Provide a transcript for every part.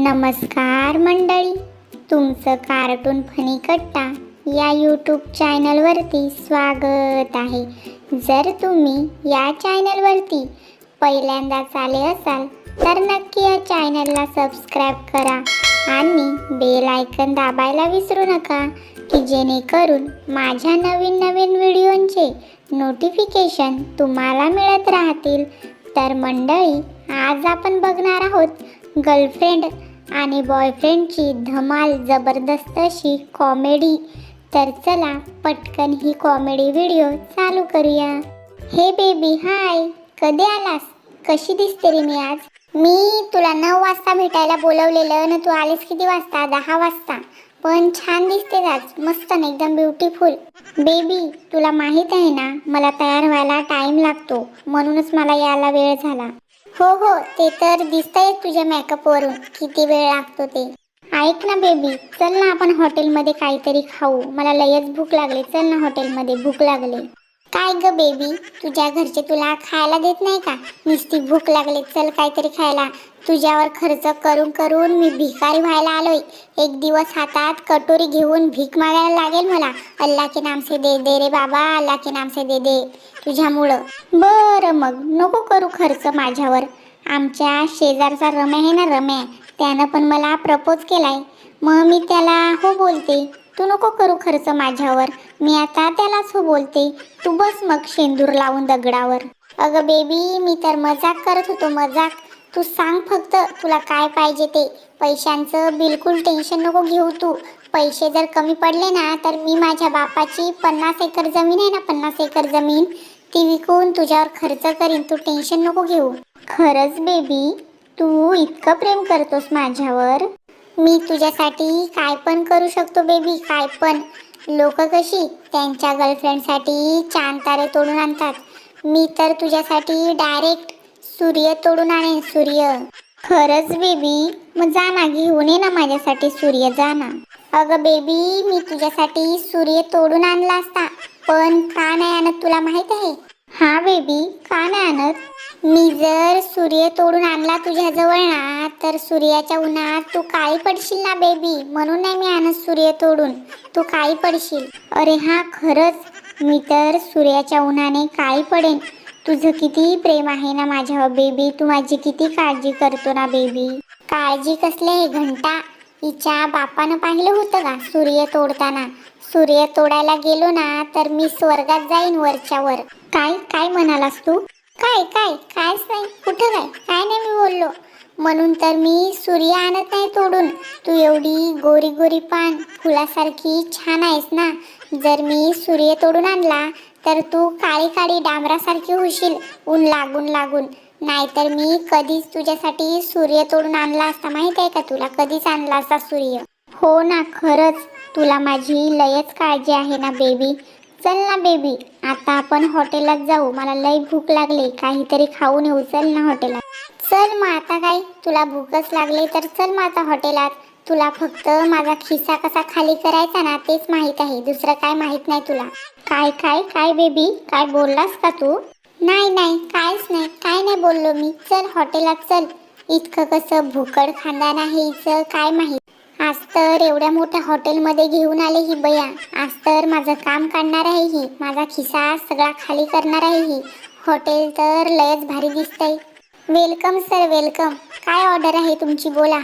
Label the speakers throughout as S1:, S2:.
S1: नमस्कार मंडळी तुमचं कार्टून फनी कट्टा या यूट्यूब चॅनलवरती स्वागत आहे. जर तुम्ही या चॅनलवरती पहिल्यांदाच आले असाल तर नक्की या चॅनलला सबस्क्राईब करा आणि बेल आयकन दाबायला विसरू नका की जेणेकरून माझ्या नवीन नवीन व्हिडिओंचे नोटिफिकेशन तुम्हाला मिळत राहतील. तर मंडळी आज आपण बघणार आहोत गर्लफ्रेंड आणि बॉयफ्रेंडची धमाल जबरदस्त अशी कॉमेडी तर चला पटकन ही कॉमेडी व्हिडिओ चालू करूया. हे बेबी हाय कधी आलास? कशी दिसते रे मी आज? मी तुला नऊ वाजता भेटायला बोलवलेलं ना तू आलीस किती वाजता? दहा वाजता. पण छान दिसते आज. मस्त ना एकदम ब्युटिफुल बेबी तुला माहीत आहे ना मला तयार व्हायला टाइम लागतो. म्हणूनच मला यायला वेळ झाला. हो हो ते तर दिसतंय तुझ्या मेकअपवरून किती वेळ लागतो ते. ऐक ना बेबी चल ना आपण हॉटेलमध्ये काहीतरी खाऊ. मला लयच भूक लागली. चल ना हॉटेलमध्ये भूक लागली. काय ग बेबी तुझ्या घरचे तुला खायला देत नाही का? नुसती भूक लागली चल काहीतरी खायला. तुझ्यावर खर्च करून करून मी भिकारी व्हायला आलोय. एक दिवस हातात कटोरी घेऊन भीक मागायला लागेल मला. अल्ला के नाम से दे दे रे बाबा अल्ला के नाम से दे दे. तुझ्यामुळं. बरं मग नको करू खर्च माझ्यावर. आमच्या शेजारचा रम्या आहे ना रम्या त्यानं पण मला प्रपोज केलाय. मग मी त्याला हो बोलते. तू नको करू खर्च माझ्यावर. मी आता त्यालाच हो बोलते. तू बस मग शेंदूर लावून दगडावर. अगं बेबी मी तर मजाक करत होतो मजाक. तू सांग फक्त तुला काय पाहिजे ते? पैशांचं बिलकुल टेन्शन नको घेऊ तू. पैसे जर कमी पडले ना तर मी माझ्या बापाची पन्नास एकर जमीन आहे ना पन्नास एकर जमीन ती विकून तुझ्यावर खर्च करीन. तू टेन्शन नको घेऊ. खरंच बेबी तू इतकं प्रेम करतोस माझ्यावर. मी तुझ्यासाठी काय पण करू शकतो बेबी काय पण. लोक कशी? त्यांच्या गर्लफ्रेंडसाठी चांद तारे तोडून आणतात. मी तर तुझ्यासाठी डायरेक्ट सूर्य तोडून आणेन सूर्य. खरंच बेबी मग जा ना घेऊन ये ना माझ्यासाठी सूर्य जा ना. अगं बेबी मी तुझ्यासाठी सूर्य तोडून आणला असता पण का नाही आणत तुला माहीत आहे? हा बेबी का नाही आणत? मी जर सूर्य तोडून आणला तुझ्याजवळ ना तर सूर्याच्या उन्हात तू काळी पडशील ना बेबी म्हणून नाही मी आणत सूर्य तोडून. तू काळी पडशील. अरे हा खरंच. मी तर सूर्याच्या उन्हाने काळी पडेन. तुझं किती प्रेम आहे ना माझ्यावर बेबी तू माझी किती काळजी करतो ना बेबी काळजी कसले हे घंटा? हिच्या बापानं पाहिलं होतं का सूर्य तोडताना? सूर्य तोडायला गेलो ना तर मी स्वर्गात जाईन वरच्यावर. काय काय म्हणालास तू? काय काय कायच नाही. कुठं काय? काय नाही मी बोललो. म्हणून तर मी सूर्य आणत नाही तोडून. तू एवढी गोरी गोरी पान. फुलासारखी छान आहेस ना. जर मी सूर्य तोडून आणला तर तू काळी काळी डांबरासारखी होशील. ऊन लागून लागून. नाहीतर मी कधीच तुझ्यासाठी सूर्य तोडून आणला असता. माहीत आहे का तुला? कधीच आणला असता सूर्य. हो ना खरंच. तुला माझी लयच काळजी आहे ना बेबी चल ना बेबी आता आपण हॉटेलात जाऊ. मला लई भूक लागली. काहीतरी खाऊन येऊ. चल ना हॉटेलात. चल मग आता काय? तुला भूकच लागली तर चल मग आता हॉटेलात. तुला फक्त माझा खिसा कसा खाली करायचा ना तेच माहीत आहे. दुसरं काय माहीत नाही तुला. काय काय काय बेबी? काय बोललास का तू? नाही नाही. कायच नाही. काय नाही बोललो मी. चल हॉटेलात चल. इतकं कसं भुकड खानदान आहे हिचं काय माहीत? आज तर एवढ्या मोठ्या हॉटेलमध्ये घेऊन आले ही बया. आज तर माझं काम काढणार आहे ही. माझा खिसा सगळा खाली करणार आहे ही. हॉटेल तर लयच भारी दिसतंय. Welcome sir welcome. काय ऑर्डर आहे तुमची बोला.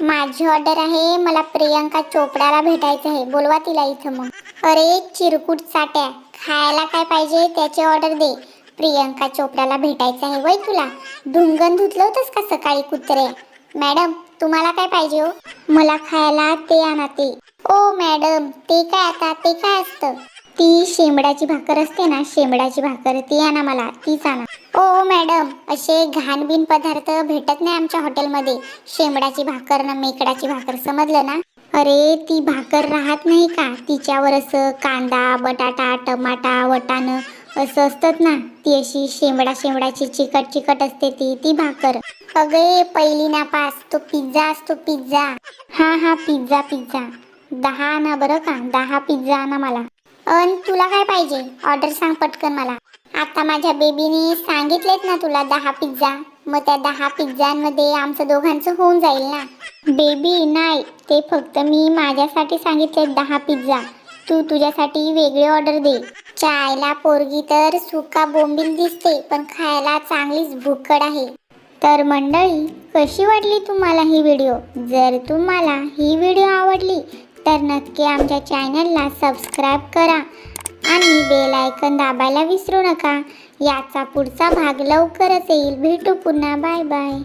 S1: माझी ऑर्डर आहे मला प्रियंका चोपडाला भेटायचं आहे. बोलवा तिला इथं मग. अरे चिरकुट चाट्या खायला काय पाहिजे त्याची ऑर्डर दे. प्रियंका चोपडाला भेटायचं आहे वय तुला. धुंगण धुतलं होतंस का सकाळी कुत्रे? मॅडम तुम्हाला काय पाहिजे हो? मला खायला ते आणा ते. ओ मॅडम ते काय आता? ते काय असतं? ती शेंबडाची भाकर असते ना शेंबडाची भाकर ती आणा मला तीच आणा. ओ हो, मॅडम असे घाणबीन पदार्थ भेटत नाही आमच्या हॉटेलमध्ये. शेंबडाची भाकर ना मेकडाची भाकर समजलं ना? अरे ती भाकर राहत नाही का? तिच्यावर असं कांदा बटाटा टमाटा वटाणं असं असतात ना ती अशी शेंबडा शेंबडाची चिकट चिकट असते ती ती भाकर. अगे पहिली ना पास तो पिझ्झा असतो पिझ्झा. हा हा पिझ्झा पिझ्झा. दहा आणा बरं का दहा पिझ्झा आणा मला. अन तुला काय पाहिजे? ऑर्डर सांग पटकन मला. आता माझ्या बेबीने सांगितलेत ना तुला दहा पिझ्झा. मग त्या दहा पिझ्झांमध्ये आमचं दोघांचं होऊन जाईल ना. बेबी नाही ते फक्त मी माझ्यासाठी सांगितले दहा पिझ्झा. तू तुझ्यासाठी वेगळी ऑर्डर दे. चायला पोरगी तर सुका बोंबील दिसते पण खायला चांगलीच भुक्कड आहे. तर मंडळी कशी वाटली तुम्हाला ही व्हिडिओ जर तुम्हाला ही व्हिडिओ आवडली तर नक्की आमच्या चॅनलला सबस्क्राईब करा आणि बेल आयकन दाबायला विसरू नका. याचा पुढचा भाग लवकरच येईल. भेटू पुन्हा. Bye bye